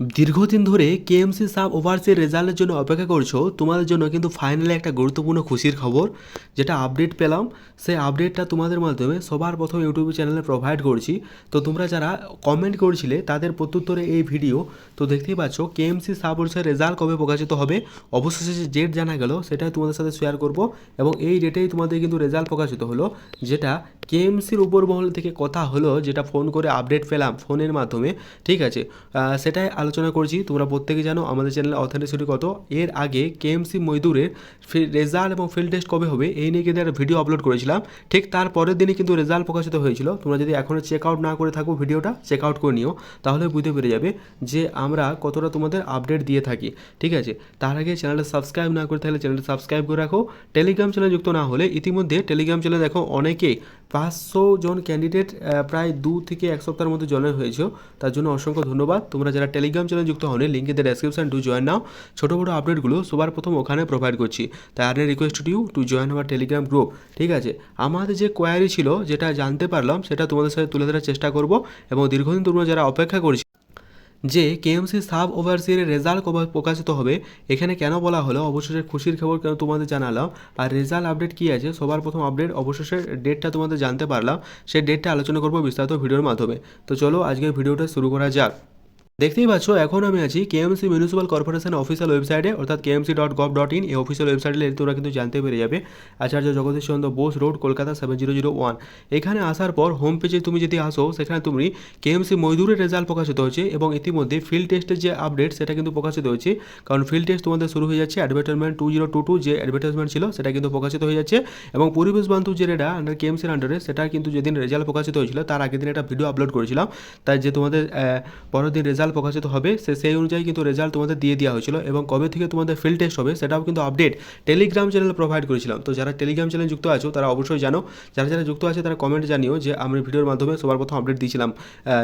দীর্ঘদিন ধরে KMC sub ওভারসির রেজাল্টের জন্য অপেক্ষা করছ, তোমাদের জন্য কিন্তু ফাইনালি একটা গুরুত্বপূর্ণ খুশির খবর, যেটা আপডেট পেলাম। সেই আপডেটটা তোমাদের মাধ্যমে সবার প্রথম ইউটিউব চ্যানেলে প্রোভাইড করছি। তো তোমরা যারা কমেন্ট করছিলে, তাদের প্রত্যুত্তরে এই ভিডিও তো দেখতেই পাচ্ছ কেএমসি সাব ওভারসির রেজাল্ট কবে প্রকাশিত হবে? অবশেষে যে ডেট জানা গেল, সেটাই তোমাদের সাথে শেয়ার করব এবং এই ডেটেই তোমাদের কিন্তু রেজাল্ট প্রকাশিত হলো, যেটা কেএমসির উপর মহল থেকে কথা হলো, যেটা ফোন করে আপডেট পেলাম ফোনের মাধ্যমে। ঠিক আছে? সেটাই আলোচনা করছি, তোমরা প্রত্যেকে জানো আমাদের চ্যানেলে অথেন্টিসিটি কত। এর আগে কেএমসি মইদুরের রেজাল্ট এবং ফিল্ড টেস্ট কবে হবে, এই নিয়ে কিন্তু একটা ভিডিও আপলোড করেছিলাম। ঠিক তার পরের দিনই কিন্তু রেজাল্ট প্রকাশিত হয়েছিল। তোমরা যদি এখনও চেক আউট না করে থাকো ভিডিওটা চেক আউট করে নিও, তাহলে বুঝতে পেরে যাবে যে আমরা কতটা তোমাদের আপডেট দিয়ে থাকি। ঠিক আছে? তার আগে চ্যানেলটা সাবস্ক্রাইব না করে থাকলে চ্যানেলটা সাবস্ক্রাইব করে রাখো। টেলিগ্রাম চ্যানেল যুক্ত না হলে ইতিমধ্যে টেলিগ্রাম চ্যানেল দেখো অনেকেই পাঁচশো জন ক্যান্ডিডেট প্রায় দু থেকে এক সপ্তাহের মধ্যে জয়েন হয়েছে। তার জন্য অসংখ্য ধন্যবাদ। তোমরা যারা টেলিগ্রাম চ্যানেল যুক্ত হলে link in description to join now. ছোটো বড়ো আপডেটগুলো সবার প্রথম ওখানে প্রোভাইড করছি। তাই আর request to you to join our Telegram group ঠিক আছে? আমাদের যে কোয়ারি ছিল, যেটা জানতে পারলাম, সেটা তোমাদের সাথে তুলে ধরার চেষ্টা করব। এবং দীর্ঘদিন তোমরা যারা অপেক্ষা করছি যে কেএমসি সাব ওভারসির রেজাল্ট কবে, প্রকাশিত হবে, এখানে কেন বলা হলো, অবশেষে খুশির খবর কেন তোমাদের জানালাম, আর রেজাল্ট আপডেট কী আছে, সবার প্রথম আপডেট, অবশেষে ডেটটা তোমাদের জানতে পারলাম সেই ডেটটা আলোচনা করব বিস্তারিত ভিডিওর মাধ্যমে। তো চলো আজকের ভিডিওটা শুরু করা যাক। দেখতেই পাচ্ছ, এখন আমি আছি কেএমসি মিউনিসিপ্যাল কর্পোরেশন অফিসিয়াল ওয়েবসাইটে অর্থাৎ KMC dot gov dot in এই অফিসিয়াল ওয়েবসাইটে তোমরা কিন্তু জানতে পেরে যাবে। Acharya Jagadish Chandra Bose road Kolkata seven zero zero one এখানে আসার পর হোম পেজে তুমি যদি আসো, সেখানে তুমি কেএমসি মজদুরের রেজাল্ট প্রকাশিত হয়েছে এবং ইতিমধ্যে ফিল্ড টেস্টের যে আপডেট সেটা কিন্তু প্রকাশিত হয়েছে। কারণ ফিল্ড টেস্ট তোমাদের শুরু হয়ে যাচ্ছে advertisement two zero two two যে অ্যাডভার্টাইজমেন্ট ছিল, সেটা কিন্তু প্রকাশিত হয়ে যাচ্ছে। এবং পরিবেশ বান্ধব যে রেডা আন্ডার কেএমসির আন্ডারে সেটা কিন্তু যেদিন রেজাল্ট প্রকাশিত হয়েছিল, তার আগের দিন একটা ভিডিও আপলোড করেছিলাম। তাই যে তোমাদের পরের দিন রেজাল্ট প্রকাশিত হবে, সে, সেই অনুযায়ী কিন্তু রেজাল্ট তোমাদের দিয়ে দেওয়া হয়েছিল এবং কবে থেকে তোমাদের ফিল্ড টেস্ট হবে সেটাও কিন্তু আপডেট টেলিগ্রাম চ্যানেলে প্রোভাইড করেছিলাম। তো যারা টেলিগ্রাম চ্যানেল যুক্ত আছো, তারা অবশ্যই জানো। যারা যারা যুক্ত আছে, তারা কমেন্ট জানিও যে আমি ভিডিওর মাধ্যমে সবার প্রথম আপডেট দিয়েছিলাম।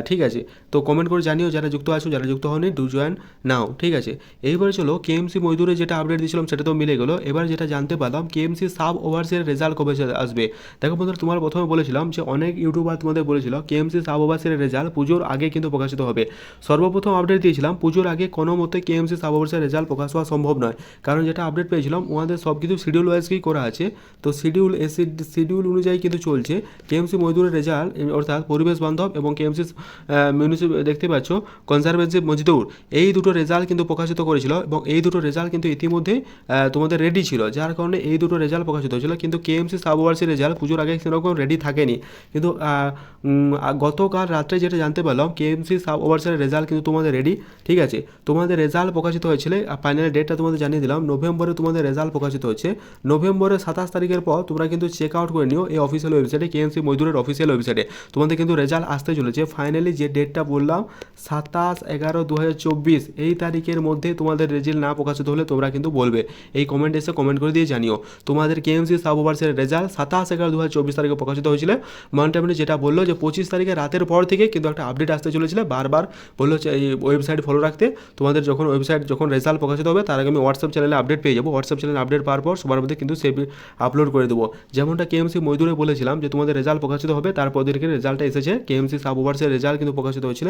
ঠিক আছে? তো কমেন্ট করে জানিও যারা যুক্ত আছো, যারা যুক্ত হয়নি ডু জয়েন নাও ঠিক আছে? এইবারে চলো কেএমসি মজদুরে যেটা আপডেট দিয়েছিলাম, সেটা তো মিলে গেলো। এবার যেটা জানতে পারলাম কেএমসি সাব ওভারসের রেজাল্ট কবে আসবে? দেখো বন্ধুরা, তোমার প্রথমে বলেছিলাম যে অনেক ইউটিউবার তোমাদের বলেছিল কেএমসি সাব ওভারসের রেজাল্ট পুজোর আগে কিন্তু প্রকাশিত হবে। সর্বপ্রথম আপডেট দিয়েছিলাম। পুজোর আগে কোনো মতে কেএমসি সাব ওভারসের রেজাল্ট প্রকাশ হওয়া সম্ভব নয়। কারণ যেটা আপডেট পেয়েছিলাম, ওনাদের সব কিছু শিডিউল ওয়াইজকেই করা আছে, তো শিডিউল শিডিউল অনুযায়ী কিন্তু চলছে। কেএমসি মজদুরের রেজাল্ট অর্থাৎ পরিবেশ বান্ধব এবং কেএমসি মিউনিসিপ দেখতে পাচ্ছ কনজারভেন্সি মজদুর। এই দুটো রেজাল্ট কিন্তু প্রকাশিত করেছিল এবং এই দুটো রেজাল্ট কিন্তু ইতিমধ্যে তোমাদের রেডি ছিল। যার কারণে এই দুটো রেজাল্ট প্রকাশিত হয়েছিল। কিন্তু কেএমসি সাব ওভারসি রেজাল্ট পুজোর আগে সেরকম রেডি থাকেনি। কিন্তু গতকাল রাত্রে যেটা জানতে পারলাম কেএমসি সাব ওভারসির রেজাল্ট কিন্তু তোমাদের রেডি ঠিক আছে? তোমাদের রেজাল্ট প্রকাশিত হয়েছিল ফাইনাল ডেটটা তোমাদের জানিয়ে দিলাম নভেম্বরে তোমাদের রেজাল্ট প্রকাশিত হচ্ছে নভেম্বরের সাতাশ তারিখের পর তোমরা কিন্তু চেক আউট করে নিও এই অফিসিয়াল ওয়েবসাইটে কেএমসি মজদুরের অফিসিয়াল ওয়েবসাইটে তোমাদের কিন্তু রেজাল্ট আসতে চলেছে। ফাইনালি যে ডেটটা বললাম, সাতাশ এগারো দু এই তারিখের মধ্যে তোমাদের রেজাল্ট না প্রকাশিত হলে তোমরা কিন্তু বলবে। এই কমেন্ট এসে কমেন্ট করে দিয়ে জানিও। তোমাদের কেএমসি সাব ওভার্সের রেজাল্ট সাতাশ এগারো দু তারিখে প্রকাশিত হয়েছিল। মানটামিনে যেটা বলল যে, পঁচিশ তারিখে রাতের পর থেকে কিন্তু একটা আপডেট আসতে চলেছিল, বারবার বলল এই ওয়েবসাইট ফলো রাখতে তোমাদের যখন ওয়েবসাইট যখন রেজাল্ট প্রকাশিত হবে, তার আগে আমি হোয়াটসঅ্যাপ চ্যানেলে আপডেট পেয়ে যাব। হোয়াটসঅ্যাপ চ্যানেলে আপডেট পাওয়ার পর সবার মধ্যে কিন্তু সেভ আপলোড করে দেবো। যেমনটা কেএমসি মজদুরে বলেছিলাম যে, তোমাদের রেজাল্ট প্রকাশিত হবে, তারপর দিনকে রেজাল্টটা এসেছে। কেএমসি সাব ওভার্সের রেজাল্ট কিন্তু প্রকাশিত হয়েছিল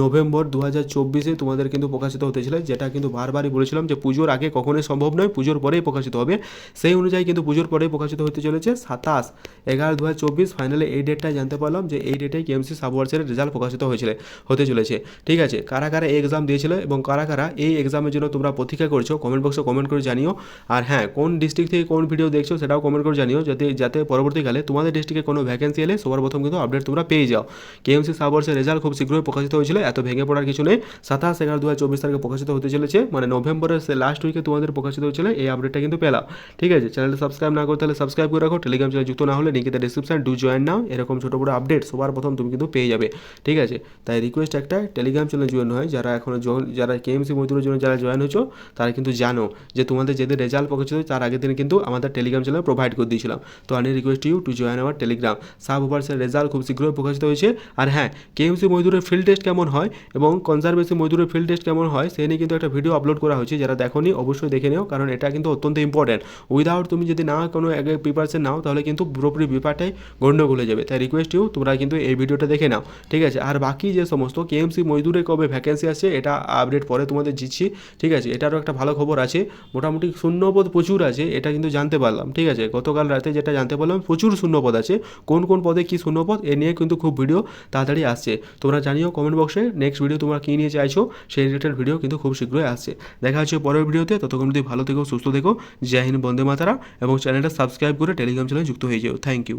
নভেম্বর দু হাজার চব্বিশে তোমাদের কিন্তু প্রকাশিত হতেছিল। যেটা কিন্তু বারবারই বলেছিলাম যে, পুজোর আগে কখনোই সম্ভব নয়, পুজোর পরেই প্রকাশিত হবে। সেই অনুযায়ী কিন্তু পুজোর পরেই প্রকাশিত হতে চলেছে সাতাশ এগারো দু হাজার চব্বিশ। ফাইনালে এই ডেটটা জানতে পারলাম যে, এই ডেটেই কেএমসি সাব ওভার্সের রেজাল্ট প্রকাশিত হয়েছিল, হতে চলেছে। ঠিক আছে? কারা কারা এই এক্সাম দিয়েছিল এবং কারা কারা এই এক্সামের জন্য তোমরা প্রতীক্ষা করছ কমেন্ট বক্সে কমেন্ট করে জানিও। আর হ্যাঁ কোন ডিস্ট্রিক্ট থেকে কোন ভিডিও দেখছ সেটাও কমেন্ট করে জানিও, যাতে যাতে পরবর্তীকালে তোমাদের ডিস্ট্রিক্টে কোনো ভ্যাকেন্সি এলে সবার প্রথম কিন্তু আপডেট তোমরা পেয়ে যাও। কেএমসি সাবর্সের রেজাল্ট খুব শীঘ্রই প্রকাশিত হয়েছিল, এত ভেঙে পড়ার কিছু নেই। সাতাশ এগারো দু হাজার চব্বিশ তারিখে প্রকাশিত হতে চলেছে মানে নভেম্বরের লাস্ট উইকে তোমাদের প্রকাশিত হয়েছিল, এই আপডেটটা কিন্তু পেলাম। ঠিক আছে চ্যানেলটা সাবস্ক্রাইব না করতে তাহলে সাবস্ক্রাইব করে রাখো টেলিগ্রাম চ্যানেল যুক্ত না হলে লিঙ্কে ডিসক্রিপশন ডু জয়েন নাও, এরকম ছোটো বড়ো আপডেট সবার প্রথম তুমি কিন্তু পেয়ে যাবে। ঠিক আছে, তাই রিকোয়েস্ট একটা টেলিগ্রাম চ্যানেল জয়েন হয় যারা এখনও জ- যারা কেএমসি মজদুরের জন্য যারা জয়েন হয়েছো, তারা কিন্তু জানো যে তোমাদের যেদিন রেজাল্ট প্রকাশিত তার আগের দিন কিন্তু আমাদের টেলিগ্রাম চ্যানেল প্রোভাইড করে দিয়েছিলাম। তো আমি রিকোয়েস্ট ইউ টু জয়েন আমার টেলিগ্রাম সাব ওভার্সের রেজাল্ট খুব শীঘ্রই প্রকাশিত হয়েছে। আর হ্যাঁ কেএমসি মজদুরের ফিল্ড টেস্ট কেমন হয় এবং কনজারভেন্সি মজদুরের ফিল্ড টেস্ট কেমন হয় সে নিয়ে কিন্তু একটা ভিডিও আপলোড করা হয়েছে। যারা দেখোনি, অবশ্যই দেখে নিও, কারণ এটা কিন্তু অত্যন্ত ইম্পর্ট্যান্ট উইদাউট তুমি যদি না কোনো আগে প্রিপারেশন নাও, তাহলে কিন্তু পুরোপুরি ব্যাপারটাই গণ্ডগোল হয়ে যাবে। তাই রিকোয়েস্ট ইউ তোমরা কিন্তু এই ভিডিওটা দেখে নাও। ঠিক আছে? আর বাকি যে সমস্ত কেএমসি মজদুরের কবে ভ্যাকেন্সি আছে, এটা আপডেট পরে তোমাদের দিচ্ছি, ঠিক আছে? এটারও একটা ভালো খবর আছে, মোটামুটি শূন্যপদ প্রচুর আছে, এটা কিন্তু জানতে পারলাম, ঠিক আছে? গতকাল রাতে যেটা জানতে পারলাম, প্রচুর শূন্যপদ আছে, কোন কোন পদে কী শূন্যপদ, এ নিয়ে কিন্তু খুব ভিডিও তাড়াতাড়ি আসছে। তোমরা জানিও কমেন্ট বক্সে নেক্সট ভিডিও তোমরা কী নিয়ে চাইছো, সেই রিলেটেড ভিডিও কিন্তু খুব শীঘ্রই আসছে। দেখা হচ্ছে পরের ভিডিওতে ততক্ষণ যদি ভালো থেকো, সুস্থ থেকো, জয় হিন্দ, বন্দে মাতারা এবং চ্যানেলটা সাবস্ক্রাইব করে টেলিগ্রাম চ্যানেলে যুক্ত হয়ে যাও। Thank you